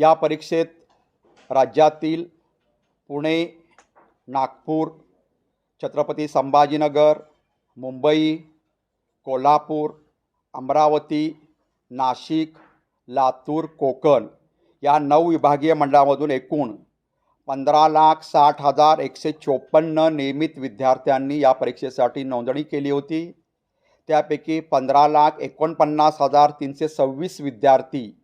या परीक्षेत राज्यातील पुणे नागपूर छत्रपती संभाजीनगर मुंबई कोल्हापूर अमरावती नाशिक लातूर कोकण या नऊ विभागीय मंडळामधून एकूण पंधरा लाख साठ हजार एकशे चोपन्न नियमित विद्यार्थ्यांनी या परीक्षेसाठी नोंदणी केली होती. त्यापैकी पंधरा लाख एकोणपन्नास हजार तीनशे सव्वीस विद्यार्थी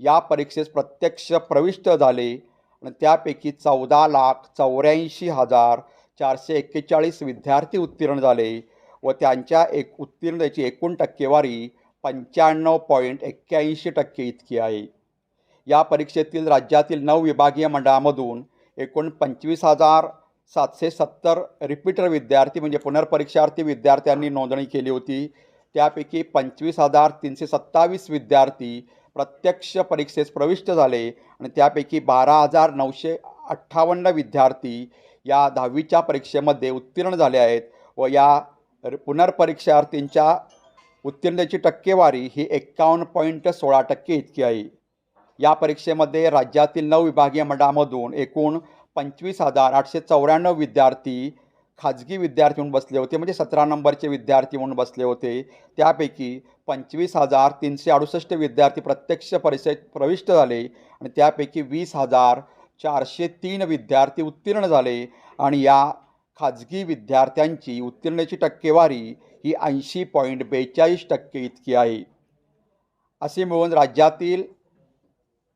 या परीक्षेस प्रत्यक्ष प्रविष्ट झाले आणि त्यापैकी चौदा लाख चौऱ्याऐंशी हजार चारशे एक्केचाळीस विद्यार्थी उत्तीर्ण झाले व त्यांच्या एक उत्तीर्णतेची एकूण टक्केवारी पंच्याण्णव पॉईंट एक्क्याऐंशी टक्के इतकी आहे. या परीक्षेतील राज्यातील नऊ विभागीय मंडळामधून एकूण पंचवीस हजार सातशे सत्तर रिपीटर विद्यार्थी म्हणजे पुनर्परीक्षार्थी विद्यार्थ्यांनी नोंदणी केली होती. त्यापैकी पंचवीस हजार तीनशे सत्तावीस विद्यार्थी प्रत्यक्ष परीक्षेस प्रविष्ट झाले आणि त्यापैकी बारा हजार नऊशे अठ्ठावन्न विद्यार्थी या दहावीच्या परीक्षेमध्ये उत्तीर्ण झाले आहेत व या पुनर्परीक्षार्थींच्या उत्तीर्णतेची टक्केवारी ही एक्कावन्न पॉईंट सोळा टक्के इतकी आहे. या परीक्षेमध्ये राज्यातील नऊ विभागीय मंडळामधून एकूण पंचवीस हजार आठशे चौऱ्याण्णव विद्यार्थी खाजगी विद्यार्थी म्हणून बसले होते म्हणजे सतरा नंबरचे विद्यार्थी म्हणून बसले होते. त्यापैकी पंचवीस हजार तीनशे अडुसष्ट विद्यार्थी प्रत्यक्ष परीक्षेत प्रविष्ट झाले आणि त्यापैकी वीस हजार चारशे तीन विद्यार्थी उत्तीर्ण झाले आणि या खाजगी विद्यार्थ्यांची उत्तीर्णाची टक्केवारी ही ऐंशी पॉईंट बेचाळीस टक्के इतकी आहे. असे मिळून राज्यातील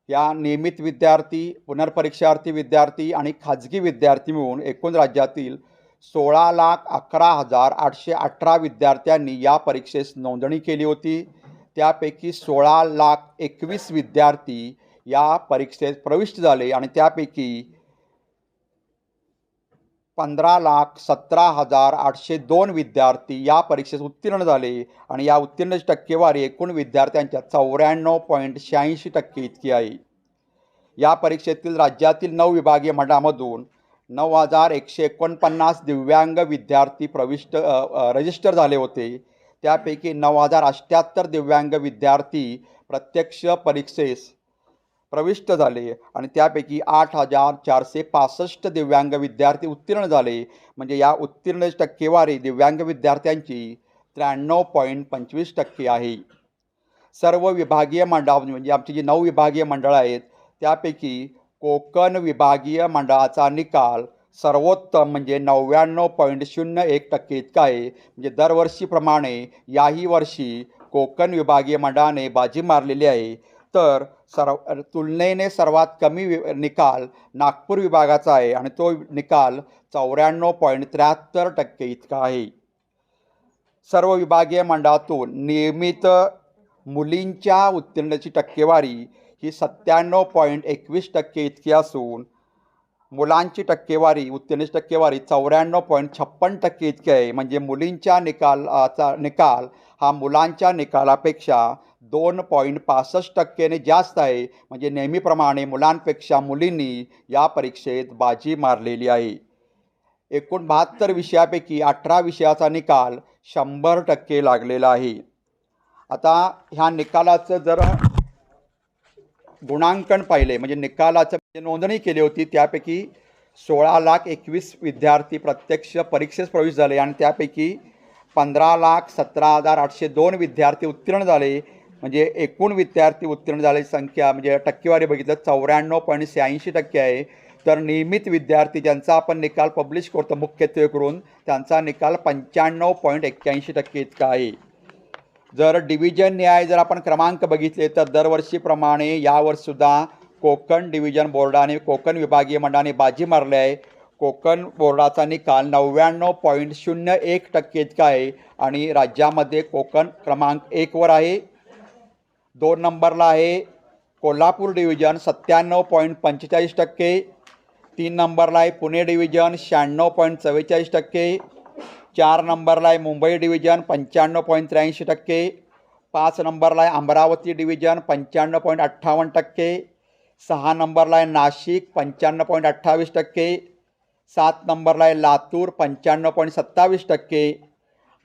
या नियमित विद्यार्थी पुनर्परीक्षार्थी विद्यार्थी आणि खाजगी विद्यार्थी मिळून एकूण राज्यातील सोळा लाख अकरा हजार आठशे अठरा विद्यार्थ्यांनी या परीक्षेस नोंदणी केली होती. त्यापैकी सोळा लाख एकवीस विद्यार्थी या परीक्षेत प्रविष्ट झाले आणि त्यापैकी पंधरा लाख सतरा हजार आठशे दोन विद्यार्थी या परीक्षेत उत्तीर्ण झाले आणि या उत्तीर्णची टक्केवारी एकूण विद्यार्थ्यांच्या चौऱ्याण्णव पॉईंट शहाऐंशी टक्के इतकी आहे. या परीक्षेतील राज्यातील नऊ विभागीय मंडळामधून नऊ हजार एकशे एकोणपन्नास दिव्यांग विद्यार्थी प्रविष्ट रजिस्टर झाले होते. त्यापैकी नऊ हजार अठ्ठ्याहत्तर दिव्यांग विद्यार्थी प्रत्यक्ष परीक्षेस प्रविष्ट झाले आणि त्यापैकी आठ हजार चारशे पासष्ट दिव्यांग विद्यार्थी उत्तीर्ण झाले. म्हणजे या उत्तीर्ण टक्केवारी दिव्यांग विद्यार्थ्यांची त्र्याण्णव पॉईंट पंचवीस टक्के आहे. सर्व विभागीय मंडळ म्हणजे आमची जी नऊ विभागीय मंडळं आहेत त्यापैकी कोकण विभागीय मंडळाचा निकाल सर्वोत्तम म्हणजे नव्याण्णव पॉईंट शून्य एक टक्के इतका आहे. म्हणजे दरवर्षीप्रमाणे याही वर्षी कोकण विभागीय मंडळाने बाजी मारलेली आहे. तर सर्व तुलनेने सर्वात कमी वि निकाल नागपूर विभागाचा आहे आणि तो निकाल चौऱ्याण्णव पॉईंट त्र्याहत्तर टक्के इतका आहे. सर्व विभागीय मंडळातून नियमित मुलींच्या उत्तीर्णाची टक्केवारी ही सत्त्याण्णव पॉईंट एकवीस टक्के इतकी असून मुलांची टक्केवारी उत्तीर्णतेची टक्केवारी चौऱ्याण्णव पॉईंट छप्पन टक्के इतकी आहे. म्हणजे मुलींच्या निकालाचा निकाल हा मुलांच्या निकालापेक्षा दोन पॉईंट पासष्ट टक्क्याने जास्त आहे. म्हणजे नेहमीप्रमाणे मुलांपेक्षा मुलींनी या परीक्षेत बाजी मारलेली आहे. एकूण बहात्तर विषयापैकी अठरा विषयाचा निकाल शंभर टक्के लागलेला आहे. आता ह्या निकालाचं जर गुणांकन पाहिले म्हणजे निकालाचं जे नोंदणी केली होती त्यापैकी सोळा लाख एकवीस विद्यार्थी प्रत्यक्ष परीक्षेस प्रवेश झाले आणि त्यापैकी पंधरा लाख सतरा हजार आठशे दोन विद्यार्थी उत्तीर्ण झाले. म्हणजे एकूण विद्यार्थी उत्तीर्ण झाले संख्या म्हणजे टक्केवारी बघितलं चौऱ्याण्णव पॉईंट शहाऐंशी टक्के आहे. तर नियमित विद्यार्थी ज्यांचा आपण निकाल पब्लिश करतो मुख्यत्वे करून त्यांचा निकाल पंच्याण्णव पॉईंट एक्क्याऐंशी टक्के इतका आहे. जर डिव्हिजन न्याय जर आपण क्रमांक बघितले तर दरवर्षीप्रमाणे यावरसुद्धा कोकण डिव्हिजन बोर्डाने कोकण विभागीय मंडळाने बाजी मारली आहे. कोकण बोर्डाचा निकाल नव्याण्णव पॉईंट शून्य एक टक्के इतका आहे आणि राज्यामध्ये कोकण क्रमांक एकवर आहे. दोन नंबरला आहे कोल्हापूर डिव्हिजन सत्त्याण्णव पॉईंट पंचेचाळीस टक्के. तीन नंबरला आहे पुणे डिव्हिजन शहाण्णव पॉईंट चव्वेचाळीस टक्के. चार नंबरला आहे मुंबई डिव्हिजन पंच्याण्णव पॉईंट त्र्याऐंशी टक्के. पाच नंबरला आहे अमरावती डिव्हिजन पंच्याण्णव पॉईंट अठ्ठावन्न टक्के. सहा नंबरला आहे नाशिक पंच्याण्णव पॉईंट अठ्ठावीस टक्के. सात नंबरला आहे लातूर पंच्याण्णव पॉईंट सत्तावीस टक्के.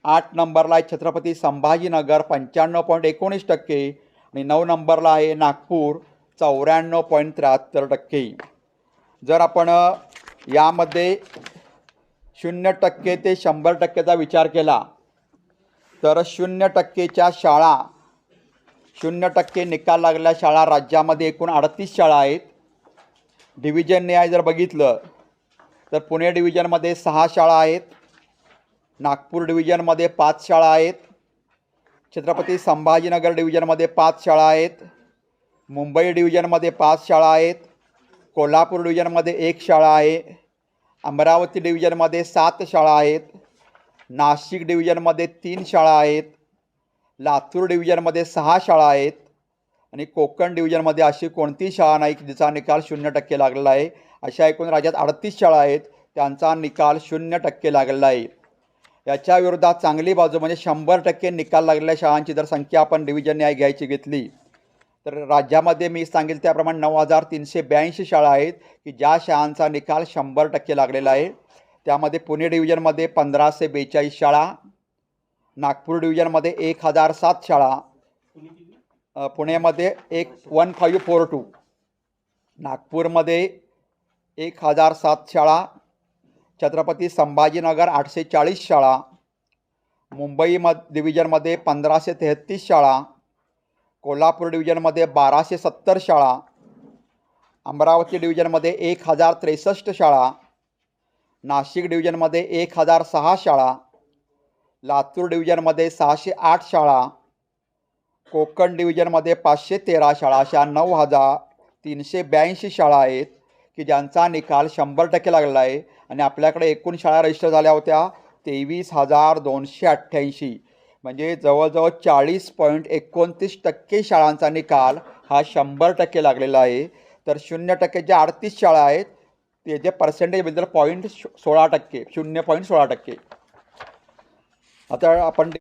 आठ नंबरला आहे छत्रपती संभाजीनगर पंच्याण्णव पॉईंट एकोणीस टक्के. आणि नऊ नंबरला आहे नागपूर चौऱ्याण्णव पॉईंट त्र्याहत्तर टक्के. जर आपण यामध्ये शून्य टक्के ते शंभर टक्केचा विचार केला. तर शून्य टक्केच्या शाळा शून्य टक्के निकाल लागलेल्या शाळा राज्यामध्ये एकूण अडतीस शाळा आहेत. डिव्हिजनने आहे जर बघितलं तर पुणे डिव्हिजनमध्ये सहा शाळा आहेत. नागपूर डिव्हिजनमध्ये पाच शाळा आहेत. छत्रपती संभाजीनगर डिव्हिजनमध्ये पाच शाळा आहेत. मुंबई डिव्हिजनमध्ये पाच शाळा आहेत. कोल्हापूर डिव्हिजनमध्ये एक शाळा आहे. अमरावती डिव्हिजनमध्ये सात शाळा आहेत. नाशिक डिव्हिजनमध्ये तीन शाळा आहेत. लातूर डिव्हिजनमध्ये सहा शाळा आहेत. आणि कोकण डिव्हिजनमध्ये अशी कोणतीही शाळा नाही की जिचा निकाल शून्य टक्के लागलेला आहे. अशा एकूण राज्यात अडतीस शाळा आहेत. त्यांचा निकाल शून्य टक्के लागलेला आहे. याच्या विरोधात चांगली बाजू म्हणजे शंभर टक्के निकाल लागलेल्या शाळांची जर संख्या आपण डिव्हिजन घ्यायची घेतली तर राज्यामध्ये मी सांगेल त्याप्रमाणे नऊ हजार तीनशे ब्याऐंशी शाळा आहेत की ज्या शाळांचा निकाल शंभर टक्के लागलेला आहे. त्यामध्ये पुणे डिव्हिजनमध्ये पंधराशे बेचाळीस शाळा नागपूर डिव्हिजनमध्ये एक हजार सात शाळा पुण्यामध्ये एक वन फाईव्ह फोर टू नागपूरमध्ये एक हजार सात शाळा छत्रपती संभाजीनगर आठशे चाळीस शाळा मुंबई म डिव्हिजनमध्ये पंधराशे तेहत्तीस शाळा कोल्हापूर डिव्हिजनमध्ये बाराशे सत्तर शाळा अमरावती डिव्हिजनमध्ये एक हजार त्रेसष्ट शाळा नाशिक डिव्हिजनमध्ये एक हजार सहा शाळा लातूर डिव्हिजनमध्ये सहाशे आठ शाळा कोकण डिव्हिजनमध्ये पाचशे तेरा शाळा अशा नऊ हजार तीनशे ब्याऐंशी शाळा आहेत की ज्यांचा निकाल शंभर टक्के लागलेला आहे. आणि आपल्याकडे एकूण शाळा रजिस्टर झाल्या होत्या तेवीस हजार दोनशे अठ्ठ्याऐंशी. म्हणजे जवळजवळ चाळीस पॉईंट एकोणतीस टक्के शाळांचा निकाल हा शंभर टक्के लागलेला आहे. तर शून्य टक्के ज्या अडतीस शाळा आहेत त्याचे पर्सेंटेजबद्दल पॉईंट सोळा टक्के शून्य पॉईंट सोळा टक्के. आता आपण